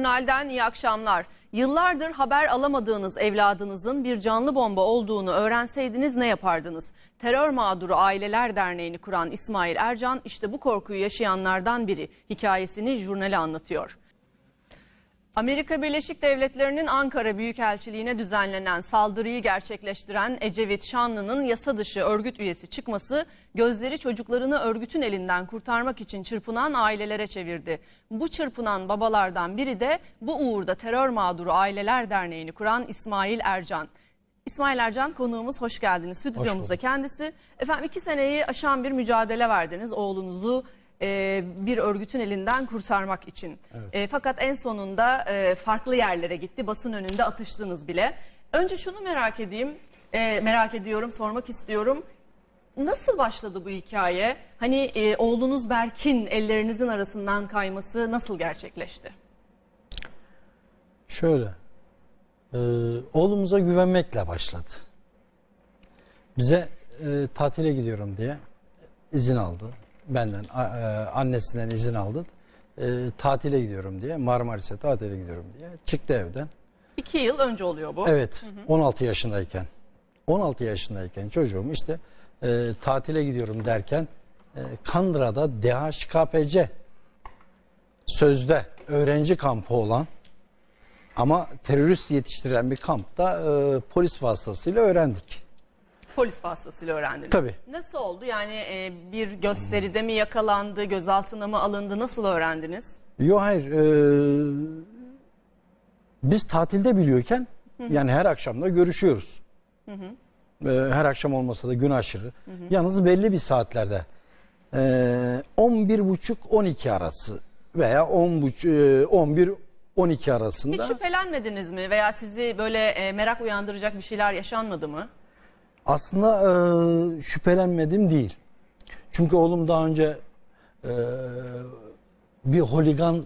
Jurnal'den iyi akşamlar. Yıllardır haber alamadığınız evladınızın bir canlı bomba olduğunu öğrenseydiniz ne yapardınız? Terör Mağduru Aileler Derneği'ni kuran İsmail Ercan işte bu korkuyu yaşayanlardan biri. Hikayesini Jurnal'e anlatıyor. Amerika Birleşik Devletleri'nin Ankara Büyükelçiliğine düzenlenen saldırıyı gerçekleştiren Ecevit Şanlı'nın yasa dışı örgüt üyesi çıkması gözleri çocuklarını örgütün elinden kurtarmak için çırpınan ailelere çevirdi. Bu çırpınan babalardan biri de bu uğurda Terör Mağduru Aileler Derneği'ni kuran İsmail Ercan. İsmail Ercan konuğumuz hoş geldiniz. Stüdyomuzda bulduk. kendisi. Efendim iki seneyi aşan bir mücadele verdiniz oğlunuzu e, bir örgütün elinden kurtarmak için. E, fakat en sonunda e, farklı yerlere gitti. Basın önünde atıştınız bile. Önce şunu merak edeyim, e, merak ediyorum, sormak istiyorum. Nasıl başladı bu hikaye? Hani e, oğlunuz Berk'in ellerinizin arasından kayması nasıl gerçekleşti? Şöyle, e, oğlumuza güvenmekle başladı. Bize e, tatile gidiyorum diye izin aldı. Benden, e, annesinden izin aldı. E, tatile gidiyorum diye, Marmaris'e tatile gidiyorum diye çıktı evden. İki yıl önce oluyor bu. Evet, 16 yaşındayken. 16 yaşındayken çocuğum işte e, tatile gidiyorum derken e, Kandıra'da DHKPC sözde öğrenci kampı olan ama terörist yetiştiren bir kampta e, polis vasıtasıyla öğrendik. Polis vasıtasıyla öğrendiniz. Tabii. Nasıl oldu? Yani e, bir gösteride mi yakalandı, gözaltına mı alındı? Nasıl öğrendiniz? Yok hayır. e, biz tatilde biliyorken yani her akşam da görüşüyoruz. E, her akşam olmasa da gün aşırı. Yalnız belli bir saatlerde. E, 11.30-12 arası veya 10.30 e, 11-12 arasında. Hiç şüphelenmediniz mi? Veya sizi böyle e, merak uyandıracak bir şeyler yaşanmadı mı? Aslında e, şüphelenmedim değil. Çünkü oğlum daha önce e, bir holigan,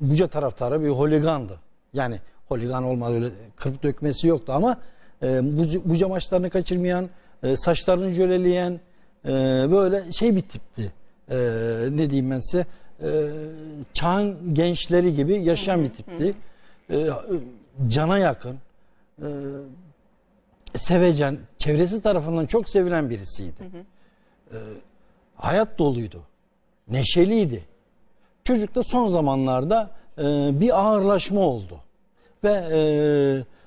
Buca taraftarı bir holigandı. Yani holigan olmadı öyle kırıp dökmesi yoktu ama e, Buca, Buca maçlarını kaçırmayan, e, saçlarını jöleleyen e, böyle şey bir tipti. E, ne diyeyim ben size? E, çağın gençleri gibi yaşayan bir tipti. E, cana yakın. E, sevecen, çevresi tarafından çok sevilen birisiydi. Ee, hayat doluydu. Neşeliydi. Çocukta son zamanlarda e, bir ağırlaşma oldu. Ve e,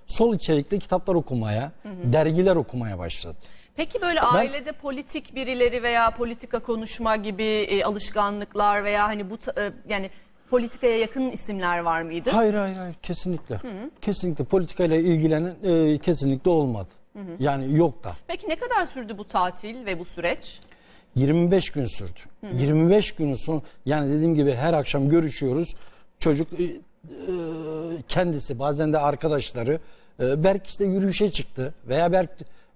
sol içerikli kitaplar okumaya, dergiler okumaya başladı. Peki böyle ailede politik birileri veya politika konuşma gibi e, alışkanlıklar veya hani bu e, yani politikaya yakın isimler var mıydı? Hayır hayır hayır kesinlikle. Kesinlikle politikayla ilgilenen e, kesinlikle olmadı. Yani yok da. Peki ne kadar sürdü bu tatil ve bu süreç? 25 gün sürdü. 25 günün son yani dediğim gibi her akşam görüşüyoruz. Çocuk e, e, kendisi bazen de arkadaşları e, Berk işte yürüyüşe çıktı veya Berk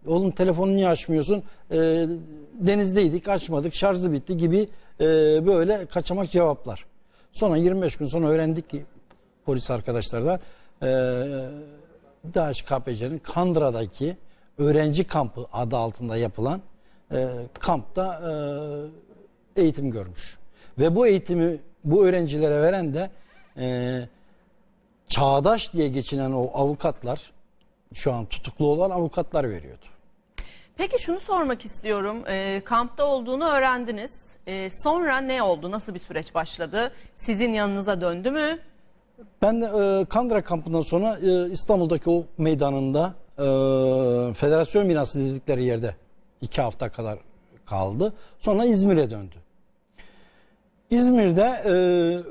oğlum telefonunu niye açmıyorsun? E, denizdeydik açmadık şarjı bitti gibi e, böyle kaçamak cevaplar. Sonra 25 gün sonra öğrendik ki polis arkadaşlardan e, DHKPC'nin Kandıra'daki öğrenci kampı adı altında yapılan e, kampta e, eğitim görmüş. Ve bu eğitimi bu öğrencilere veren de e, çağdaş diye geçinen o avukatlar şu an tutuklu olan avukatlar veriyordu. Peki şunu sormak istiyorum. E, kampta olduğunu öğrendiniz. E, sonra ne oldu? Nasıl bir süreç başladı? Sizin yanınıza döndü mü? Ben de e, Kandıra kampından sonra e, İstanbul'daki o meydanında e, federasyon binası dedikleri yerde iki hafta kadar kaldı. Sonra İzmir'e döndü. İzmir'de e,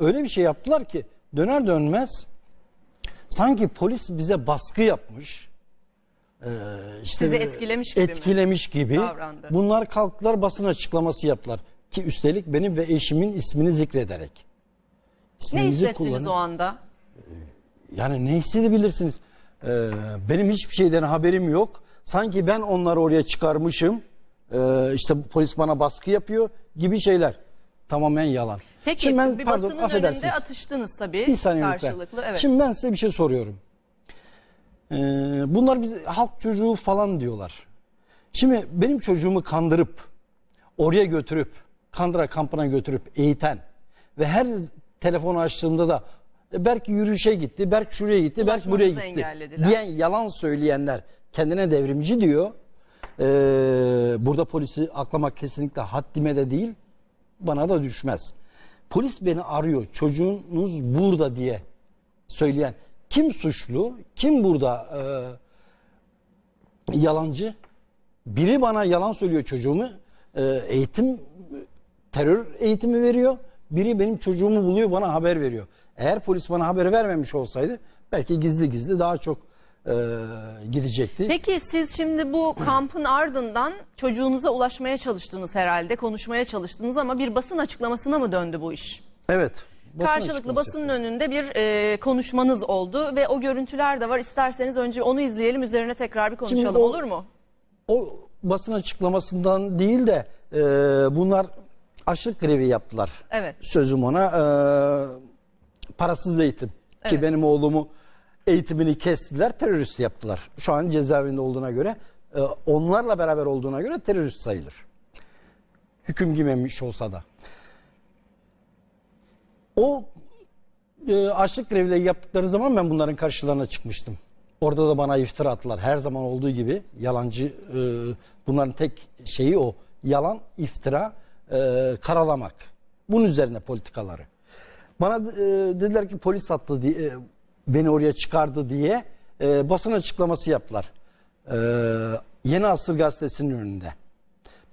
öyle bir şey yaptılar ki döner dönmez sanki polis bize baskı yapmış. e, işte Sizi etkilemiş gibi mi etkilemiş gibi. davrandı? Bunlar kalktılar basın açıklaması yaptılar ki üstelik benim ve eşimin ismini zikrederek. Ne İsmimizi hissettiniz kullanıp- o anda? yani ne hissedebilirsiniz? Ee, benim hiçbir şeyden haberim yok. Sanki ben onları oraya çıkarmışım. Ee, işte polis bana baskı yapıyor gibi şeyler. Tamamen yalan. Peki Şimdi ben- bir pardon, basının affedersiniz. önünde atıştınız tabii. Bir saniye lütfen. karşılıklı. Evet. Şimdi ben size bir şey soruyorum. Ee, bunlar bize halk çocuğu falan diyorlar. Şimdi benim çocuğumu kandırıp oraya götürüp Kandıra kampına götürüp eğiten ve her telefonu açtığımda da E, Berk yürüyüşe gitti, Berk şuraya gitti, Berk buraya gitti. Diyen yalan söyleyenler kendine devrimci diyor. Ee, burada polisi aklamak kesinlikle haddime de değil, bana da düşmez. Polis beni arıyor, çocuğunuz burada diye söyleyen kim suçlu, kim burada e, yalancı? Biri bana yalan söylüyor çocuğumu, e, eğitim, terör eğitimi veriyor. Biri benim çocuğumu buluyor, bana haber veriyor. Eğer polis bana haber vermemiş olsaydı belki gizli gizli daha çok e, gidecekti. Peki siz şimdi bu kampın ardından çocuğunuza ulaşmaya çalıştınız herhalde, konuşmaya çalıştınız ama bir basın açıklamasına mı döndü bu iş? Evet. basın Karşılıklı açıklaması basının önünde bir e, konuşmanız oldu ve o görüntüler de var. İsterseniz önce onu izleyelim, üzerine tekrar bir konuşalım o- olur mu? o basın açıklamasından değil de e, bunlar açlık grevi yaptılar. Evet. Sözüm ona e, parasız eğitim. Evet. Ki benim oğlumu eğitimini kestiler, terörist yaptılar. Şu an cezaevinde olduğuna göre, e, onlarla beraber olduğuna göre terörist sayılır. Hüküm giymemiş olsa da. O e, açlık grevleri yaptıkları zaman ben bunların karşılarına çıkmıştım. Orada da bana iftira attılar. Her zaman olduğu gibi yalancı e, bunların tek şeyi o. Yalan, iftira, e, karalamak. Bunun üzerine politikaları. Bana e, dediler ki polis attı diye e, beni oraya çıkardı diye e, basın açıklaması yaptılar. E, Yeni Asır gazetesinin önünde.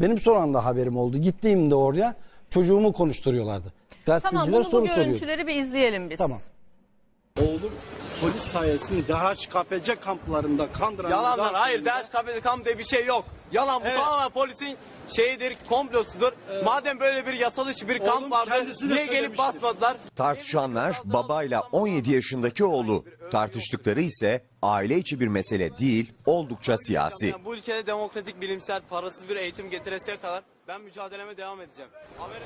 Benim son anda haberim oldu. Gittiğimde oraya çocuğumu konuşturuyorlardı. Gazeteciler Tamam bunu bu soru soruyor. görüntüleri bir izleyelim biz. Tamam. Oğlum polis sayesinde DHKPC kamplarında kandıran Yalanlar. Hayır DHKPC kamp diye bir şey yok. Yalan bu Evet. tamamen polisin şeyidir, komplosudur. Madem böyle bir yasal dışı bir kamp Oğlum vardı kendisi de niye gelip basmadılar? Tartışanlar babayla 17 yaşındaki oğlu. Tartıştıkları ise aile içi bir mesele değil, oldukça siyasi. Yani bu ülkede demokratik, bilimsel, parasız bir eğitim getiresiye kadar ben mücadeleme devam edeceğim. Amerika...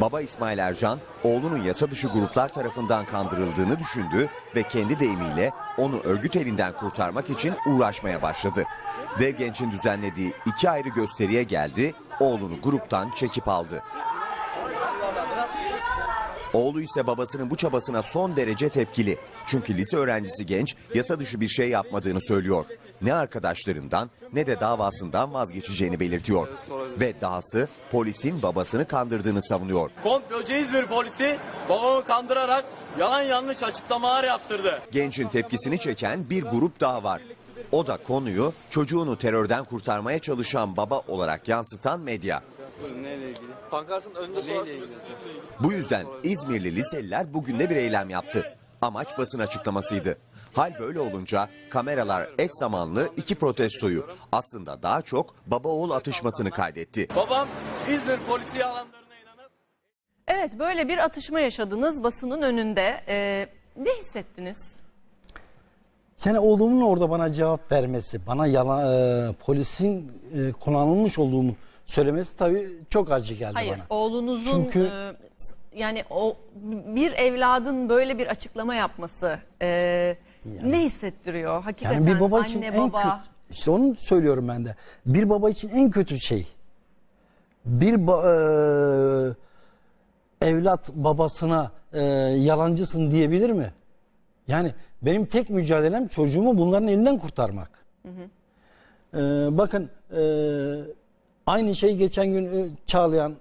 Baba İsmail Ercan, oğlunun yasa dışı gruplar tarafından kandırıldığını düşündü ve kendi deyimiyle onu örgüt elinden kurtarmak için uğraşmaya başladı. Dev Genç'in düzenlediği iki ayrı gösteriye geldi, oğlunu gruptan çekip aldı. Oğlu ise babasının bu çabasına son derece tepkili. Çünkü lise öğrencisi genç yasa dışı bir şey yapmadığını söylüyor. Ne arkadaşlarından ne de davasından vazgeçeceğini belirtiyor. Ve dahası polisin babasını kandırdığını savunuyor. Komplocu İzmir polisi babamı kandırarak yalan yanlış açıklamalar yaptırdı. Gencin tepkisini çeken bir grup daha var. O da konuyu çocuğunu terörden kurtarmaya çalışan baba olarak yansıtan medya. Neyle ilgili? Pankartın önünde sorarsınız. Bu yüzden İzmirli liseliler bugün de bir eylem yaptı. Amaç basın açıklamasıydı. Hal böyle olunca kameralar eş zamanlı iki protestoyu aslında daha çok baba oğul atışmasını kaydetti. Babam İzmir polisi yalanlarına inanıp Evet böyle bir atışma yaşadınız basının önünde. Ee, ne hissettiniz? Yani oğlumun orada bana cevap vermesi, bana yalan, e, polisin e, kullanılmış olduğumu söylemesi tabii çok acı geldi Hayır bana. oğlunuzun Çünkü- e, yani o bir evladın böyle bir açıklama yapması e, ne hissettiriyor hakikaten Yani bir baba için anne en baba kötü, işte onu söylüyorum ben de. Bir baba için en kötü şey, bir ba- e, evlat babasına e, yalancısın diyebilir mi? Yani benim tek mücadelem çocuğumu bunların elinden kurtarmak. E, bakın e, aynı şey geçen gün e, Çağlayan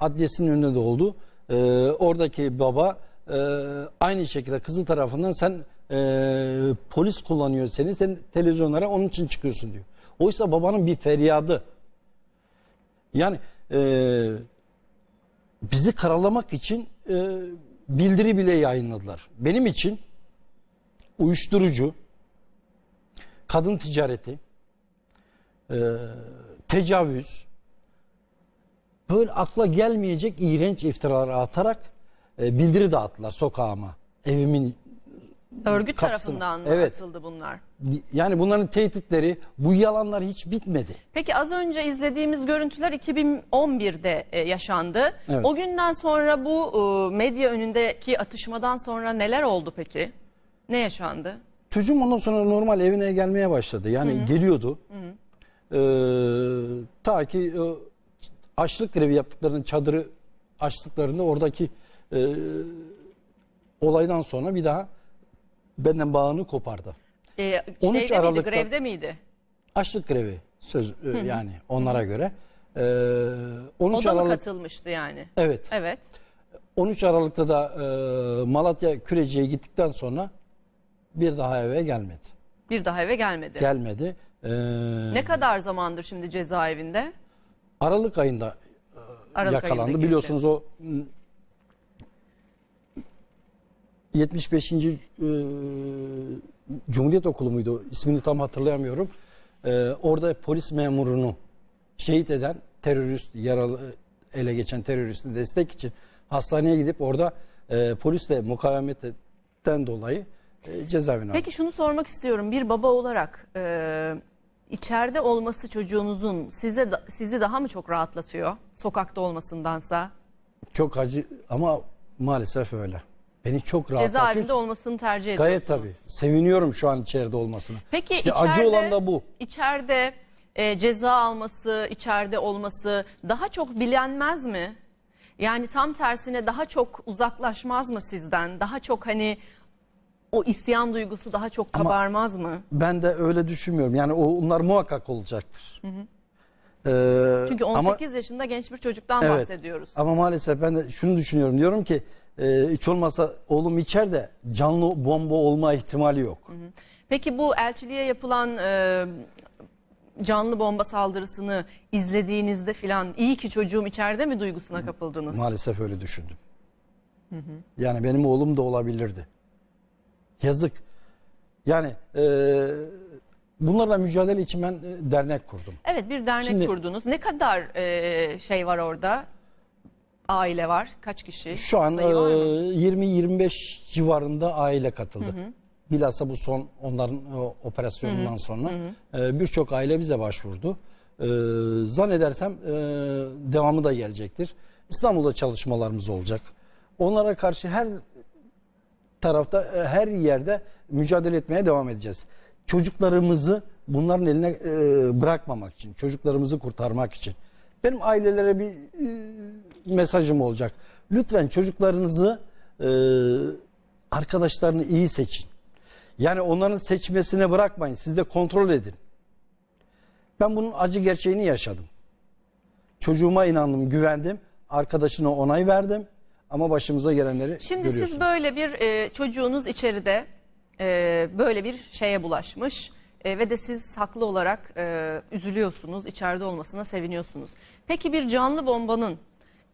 adliyesinin önünde de oldu. E, oradaki baba e, aynı şekilde kızı tarafından sen e, polis kullanıyor seni, sen televizyonlara onun için çıkıyorsun diyor. Oysa babanın bir feryadı. Yani e, bizi karalamak için e, bildiri bile yayınladılar. Benim için uyuşturucu, kadın ticareti, e, tecavüz, böyle akla gelmeyecek iğrenç iftiralar atarak e, bildiri dağıttılar sokağıma, evimin. Örgüt kapsın. tarafından mı Evet. atıldı bunlar? Yani bunların tehditleri, bu yalanlar hiç bitmedi. Peki az önce izlediğimiz görüntüler 2011'de e, yaşandı. Evet. O günden sonra bu e, medya önündeki atışmadan sonra neler oldu peki? Ne yaşandı? Çocuğum ondan sonra normal evine gelmeye başladı. Yani geliyordu. Ee, ta ki e, açlık grevi yaptıklarını çadırı açtıklarında oradaki e, olaydan sonra bir daha benden bağını kopardı. Ee, 13 şeyde Aralık'ta- miydi, grevde miydi? Açlık grevi söz e, yani onlara göre. Ee, 13 O da mı Aralık katılmıştı yani? evet. Evet. 13 Aralık'ta da e, Malatya Küreci'ye gittikten sonra bir daha eve gelmedi. Bir daha eve gelmedi. Gelmedi. Ee, Ne kadar zamandır şimdi cezaevinde? Aralık ayında Aralık yakalandı. ayında. Biliyorsunuz o 75. e, Cumhuriyet Okulu muydu? İsmini tam hatırlayamıyorum. E, orada polis memurunu şehit eden terörist, yaralı ele geçen teröristi destek için hastaneye gidip orada e, polisle mukavemetten dolayı e, cezaevine. Peki şunu sormak istiyorum. Bir baba olarak e, içeride olması çocuğunuzun size sizi daha mı çok rahatlatıyor sokakta olmasındansa? Çok acı ama maalesef öyle. Beni çok rahatlatıyor. Cezaevinde olmasını tercih ediyorsunuz. Gayet tabii. Seviniyorum şu an içeride olmasına. Peki işte içeride, acı olan da bu. İçeride e, ceza alması, içeride olması daha çok bilenmez mi? Yani tam tersine daha çok uzaklaşmaz mı sizden? Daha çok hani o isyan duygusu daha çok Ama- kabarmaz mı? Ben de öyle düşünmüyorum. Yani onlar muhakkak olacaktır. Ee, Çünkü ama- 18 yaşında genç bir çocuktan Evet. bahsediyoruz. Ama maalesef ben de şunu düşünüyorum. Diyorum ki e, hiç olmazsa oğlum içeride canlı bomba olma ihtimali yok. Peki bu elçiliğe yapılan e, canlı bomba saldırısını izlediğinizde filan iyi ki çocuğum içeride mi duygusuna kapıldınız? Maalesef öyle düşündüm. Yani benim oğlum da olabilirdi. Yazık. Yani e, bunlarla mücadele için ben e, dernek kurdum. Evet bir dernek Şimdi- kurdunuz. Ne kadar e, şey var orada? Aile var. Kaç kişi? Şu an e, 20-25 civarında aile katıldı. Bilhassa bu son onların e, operasyonundan sonra e, birçok aile bize başvurdu. E, zannedersem e, devamı da gelecektir. İstanbul'da çalışmalarımız olacak. Onlara karşı her tarafta e, her yerde mücadele etmeye devam edeceğiz. Çocuklarımızı bunların eline e, bırakmamak için, çocuklarımızı kurtarmak için. Benim ailelere bir e, mesajım olacak. Lütfen çocuklarınızı e, arkadaşlarını iyi seçin. Yani onların seçmesine bırakmayın. Siz de kontrol edin. Ben bunun acı gerçeğini yaşadım. Çocuğuma inandım, güvendim. Arkadaşına onay verdim. Ama başımıza gelenleri Şimdi siz böyle bir e, çocuğunuz içeride e, böyle bir şeye bulaşmış e, ve de siz haklı olarak e, üzülüyorsunuz, içeride olmasına seviniyorsunuz. Peki bir canlı bombanın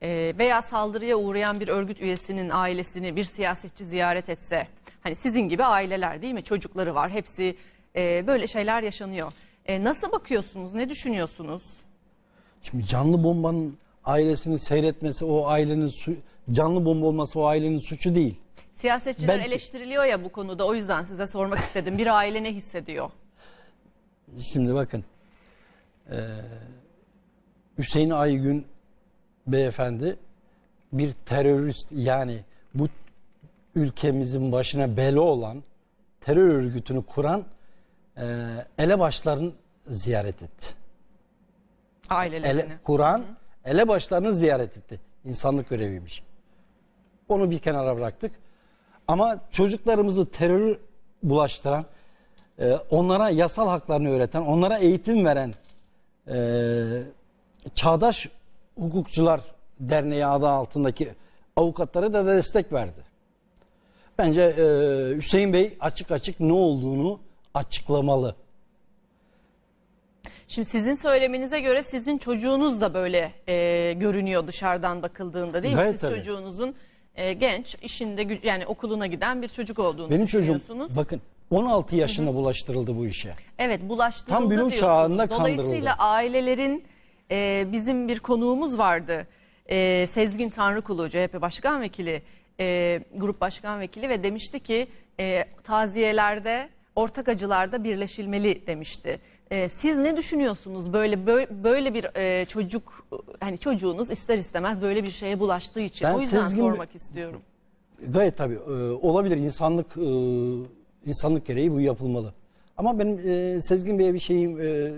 e, veya saldırıya uğrayan bir örgüt üyesinin ailesini bir siyasetçi ziyaret etse, hani sizin gibi aileler değil mi? Çocukları var, hepsi e, böyle şeyler yaşanıyor. E, nasıl bakıyorsunuz, ne düşünüyorsunuz? Şimdi canlı bombanın ailesini seyretmesi o ailenin su- canlı bomba olması o ailenin suçu değil. Siyasetçiler Belki- eleştiriliyor ya bu konuda o yüzden size sormak istedim. Bir aile ne hissediyor? Şimdi bakın eee, Hüseyin Aygün beyefendi bir terörist yani bu ülkemizin başına bela olan terör örgütünü kuran eee elebaşlarını ziyaret etti. Ailelerini. Ele, Kur'an elebaşlarını ziyaret etti. İnsanlık göreviymiş. Onu bir kenara bıraktık. Ama çocuklarımızı terör bulaştıran, e, onlara yasal haklarını öğreten, onlara eğitim veren e, Çağdaş Hukukçular Derneği adı altındaki avukatlara da destek verdi. Bence e, Hüseyin Bey açık açık ne olduğunu açıklamalı. Şimdi sizin söylemenize göre sizin çocuğunuz da böyle e, görünüyor dışarıdan bakıldığında değil mi? Gayet Siz tabii. çocuğunuzun e, genç, işinde yani okuluna giden bir çocuk olduğunu Benim çocuğum düşünüyorsunuz. bakın 16 yaşında bulaştırıldı bu işe. Evet bulaştırıldı Tam bülük diyorsunuz. çağında Dolayısıyla kandırıldı. ailelerin e, bizim bir konuğumuz vardı. E, Sezgin Tanrıkulu CHP Başkan Vekili, e, Grup Başkan Vekili ve demişti ki e, taziyelerde ortak acılarda birleşilmeli demişti. E, siz ne düşünüyorsunuz böyle böyle, böyle bir e, çocuk hani çocuğunuz ister istemez böyle bir şeye bulaştığı için Ben o yüzden Sezgin- sormak istiyorum. Gayet tabii e, olabilir insanlık e, insanlık gereği bu yapılmalı. Ama benim e, Sezgin Bey'e bir şeyim e,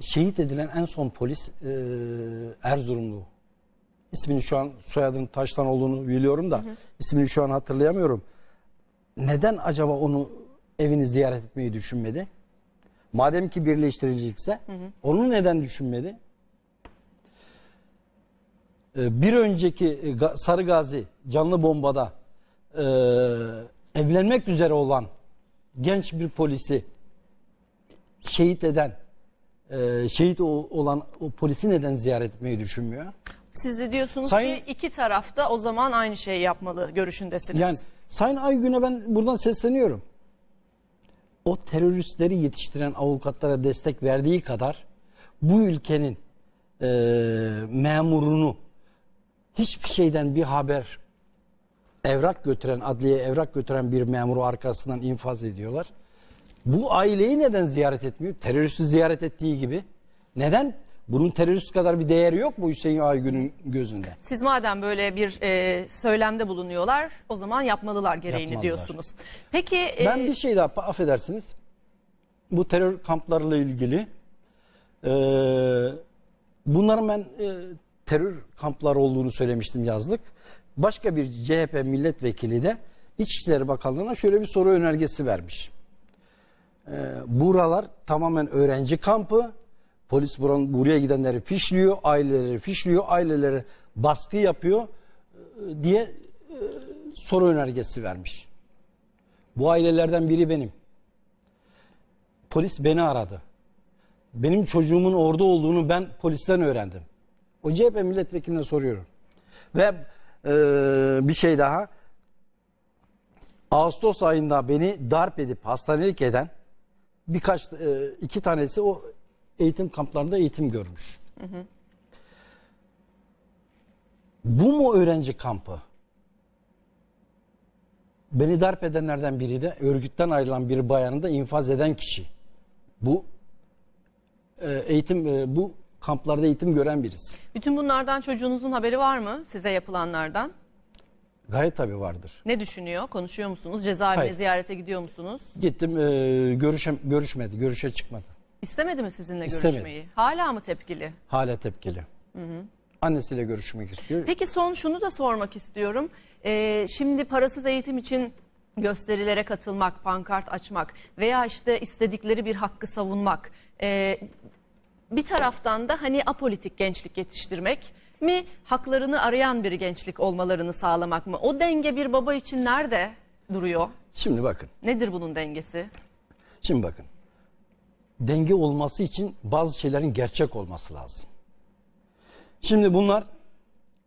şehit edilen en son polis e, Erzurumlu ismini şu an soyadının Taştan olduğunu biliyorum da ismini şu an hatırlayamıyorum. Neden acaba onu evini ziyaret etmeyi düşünmedi? Madem ki birleştirilecekse onu neden düşünmedi? Ee, Bir önceki e, Sarı Gazi canlı bombada e, evlenmek üzere olan genç bir polisi şehit eden e, şehit olan o polisi neden ziyaret etmeyi düşünmüyor? Siz de diyorsunuz Sayın- ki iki tarafta o zaman aynı şeyi yapmalı görüşündesiniz. Yani Sayın Aygün'e ben buradan sesleniyorum. O teröristleri yetiştiren avukatlara destek verdiği kadar bu ülkenin e, memurunu hiçbir şeyden bir haber evrak götüren, adliye evrak götüren bir memuru arkasından infaz ediyorlar. Bu aileyi neden ziyaret etmiyor? Teröristi ziyaret ettiği gibi. Neden? Bunun terörist kadar bir değeri yok mu Hüseyin Aygün'ün gözünde? Siz madem böyle bir e, söylemde bulunuyorlar o zaman yapmalılar gereğini Yapmalılar. diyorsunuz. Peki e, Ben bir şey daha affedersiniz. Bu terör kamplarıyla ilgili e, bunların ben e, terör kampları olduğunu söylemiştim yazlık. Başka bir CHP milletvekili de İçişleri Bakanlığı'na şöyle bir soru önergesi vermiş. E, buralar tamamen öğrenci kampı. Polis buranın, buraya gidenleri fişliyor, aileleri fişliyor, aileleri baskı yapıyor e, diye e, soru önergesi vermiş. Bu ailelerden biri benim. Polis beni aradı. Benim çocuğumun orada olduğunu ben polisten öğrendim. O CHP milletvekiline soruyorum. Ve e, bir şey daha. Ağustos ayında beni darp edip hastanelik eden birkaç e, iki tanesi o eğitim kamplarında eğitim görmüş. Bu mu öğrenci kampı? Beni darp edenlerden biri de örgütten ayrılan bir bayanı da infaz eden kişi. Bu e, eğitim e, bu kamplarda eğitim gören birisi. bütün bunlardan çocuğunuzun haberi var mı size yapılanlardan? Gayet tabii vardır. Ne düşünüyor? Konuşuyor musunuz? Cezaevine Hayır. ziyarete gidiyor musunuz? Gittim e, görüşem görüşmedi, görüşe çıkmadı. İstemedi mi sizinle İstemedi. görüşmeyi? Hala mı tepkili? Hala tepkili. Annesiyle görüşmek istiyor. Peki son şunu da sormak istiyorum. Ee, şimdi parasız eğitim için gösterilere katılmak, pankart açmak veya işte istedikleri bir hakkı savunmak. ee, bir taraftan da hani apolitik gençlik yetiştirmek mi, haklarını arayan bir gençlik olmalarını sağlamak mı? O denge bir baba için nerede duruyor? Şimdi bakın. Nedir bunun dengesi? Şimdi bakın. Denge olması için bazı şeylerin gerçek olması lazım. Şimdi bunlar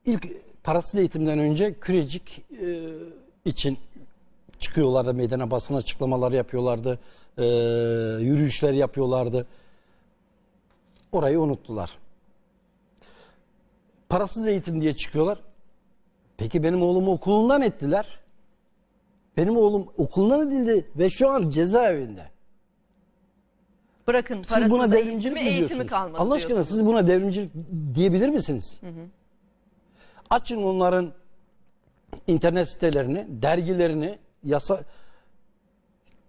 ilk parasız eğitimden önce kürecik e, için çıkıyorlardı meydana basın açıklamaları yapıyorlardı. e, yürüyüşler yapıyorlardı. Orayı unuttular. Parasız eğitim diye çıkıyorlar. Peki benim oğlumu okulundan ettiler. Benim oğlum okulundan edildi ve şu an cezaevinde. Bırakın Siz parasız buna devrimcilik eğitimi, mi eğitimi kalmadı Allah aşkına diyorsunuz. siz buna devrimcilik diyebilir misiniz? Açın onların internet sitelerini, dergilerini, yasa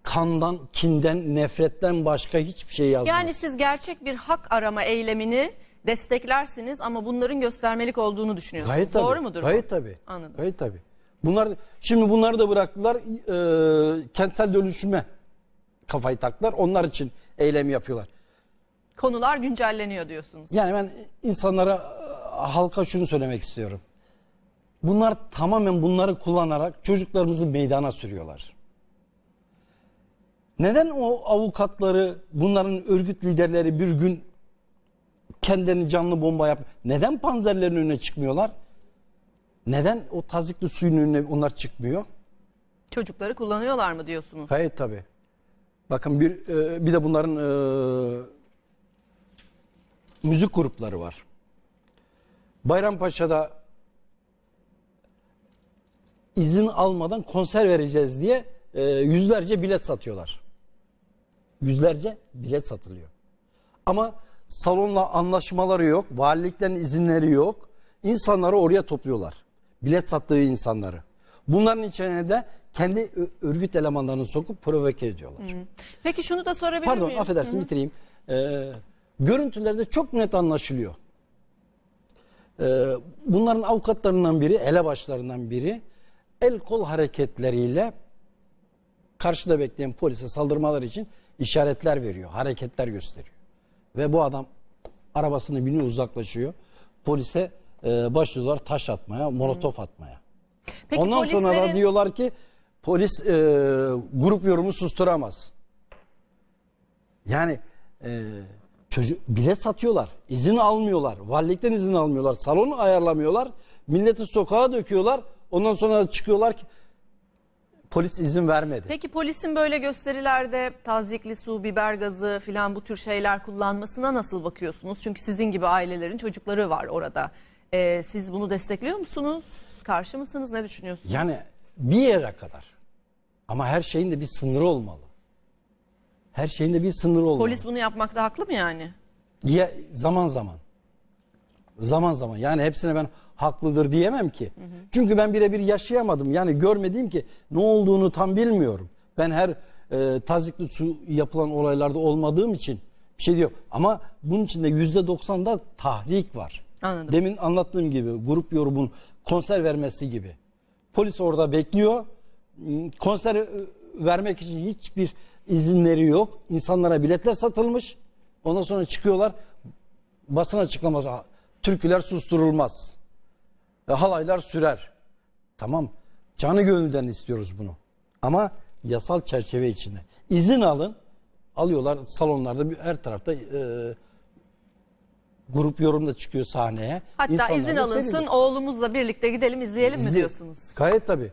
kandan, kinden, nefretten başka hiçbir şey yazmaz. Yani siz gerçek bir hak arama eylemini desteklersiniz ama bunların göstermelik olduğunu düşünüyorsunuz. Gayet tabii. Doğru mudur bu? Gayet tabii. Anladım. Gayet tabii. Bunlar şimdi bunları da bıraktılar. e, kentsel dönüşüme kafayı taktılar. Onlar için eylem yapıyorlar. Konular güncelleniyor diyorsunuz. Yani ben insanlara, e, halka şunu söylemek istiyorum. Bunlar tamamen bunları kullanarak çocuklarımızı meydana sürüyorlar. Neden o avukatları, bunların örgüt liderleri bir gün kendilerini canlı bomba yap? Neden panzerlerin önüne çıkmıyorlar? Neden o tazikli suyun önüne onlar çıkmıyor? Çocukları kullanıyorlar mı diyorsunuz? Gayet tabii. Bakın bir e, bir de bunların e, müzik grupları var. Bayrampaşa'da izin almadan konser vereceğiz diye e, yüzlerce bilet satıyorlar. Yüzlerce bilet satılıyor. Ama salonla anlaşmaları yok, valilikten izinleri yok. İnsanları oraya topluyorlar. Bilet sattığı insanları. Bunların içine de kendi örgüt elemanlarını sokup provoke ediyorlar. Peki şunu da sorabilir Pardon miyim? affedersin bitireyim. Ee, görüntülerde çok net anlaşılıyor. Ee, bunların avukatlarından biri, elebaşlarından biri el kol hareketleriyle karşıda bekleyen polise saldırmalar için işaretler veriyor, hareketler gösteriyor. Ve bu adam arabasını biniyor uzaklaşıyor. Polise e, başlıyorlar taş atmaya, molotof atmaya. Peki Ondan sonra da polislerin- diyorlar ki polis e, grup yorumu susturamaz. Yani e, çocuk bilet satıyorlar, izin almıyorlar, valilikten izin almıyorlar, salonu ayarlamıyorlar, milleti sokağa döküyorlar. Ondan sonra da çıkıyorlar ki polis izin vermedi. Peki polisin böyle gösterilerde tazikli su, biber gazı filan bu tür şeyler kullanmasına nasıl bakıyorsunuz? Çünkü sizin gibi ailelerin çocukları var orada. Ee, siz bunu destekliyor musunuz? Karşı mısınız? Ne düşünüyorsunuz? Yani bir yere kadar. Ama her şeyin de bir sınırı olmalı. Her şeyin de bir sınırı olmalı. Polis bunu yapmakta haklı mı yani? Ya, zaman zaman. Zaman zaman. Yani hepsine ben haklıdır diyemem ki. Çünkü ben birebir yaşayamadım. Yani görmediğim ki ne olduğunu tam bilmiyorum. Ben her e, tazikli su yapılan olaylarda olmadığım için bir şey diyor. Ama bunun içinde yüzde doksanda tahrik var. Anladım. Demin anlattığım gibi grup yorumun konser vermesi gibi. Polis orada bekliyor. Konser e, vermek için hiçbir izinleri yok. İnsanlara biletler satılmış. Ondan sonra çıkıyorlar. Basın açıklaması. Türküler susturulmaz. E, halaylar sürer. Tamam. Canı gönülden istiyoruz bunu. Ama yasal çerçeve içinde. İzin alın. Alıyorlar salonlarda bir- her tarafta e, grup yorum da çıkıyor sahneye. Hatta İnsanlar izin alınsın seyrediyor. oğlumuzla birlikte gidelim izleyelim mi İzle- diyorsunuz? Gayet tabii.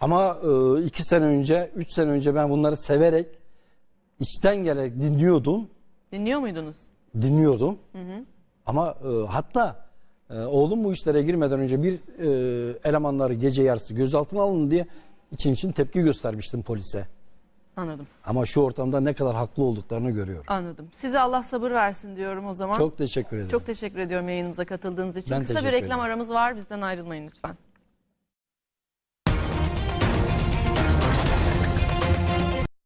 Ama e, iki sene önce, üç sene önce ben bunları severek, içten gelerek dinliyordum. Dinliyor muydunuz? Dinliyordum. Ama e, hatta e, oğlum bu işlere girmeden önce bir e, elemanları gece yarısı gözaltına alın diye için için tepki göstermiştim polise. Anladım. Ama şu ortamda ne kadar haklı olduklarını görüyorum. Anladım. Size Allah sabır versin diyorum o zaman. Çok teşekkür ederim. Çok teşekkür ediyorum yayınımıza katıldığınız için. Ben Kısa bir reklam ederim. aramız var. Bizden ayrılmayın lütfen.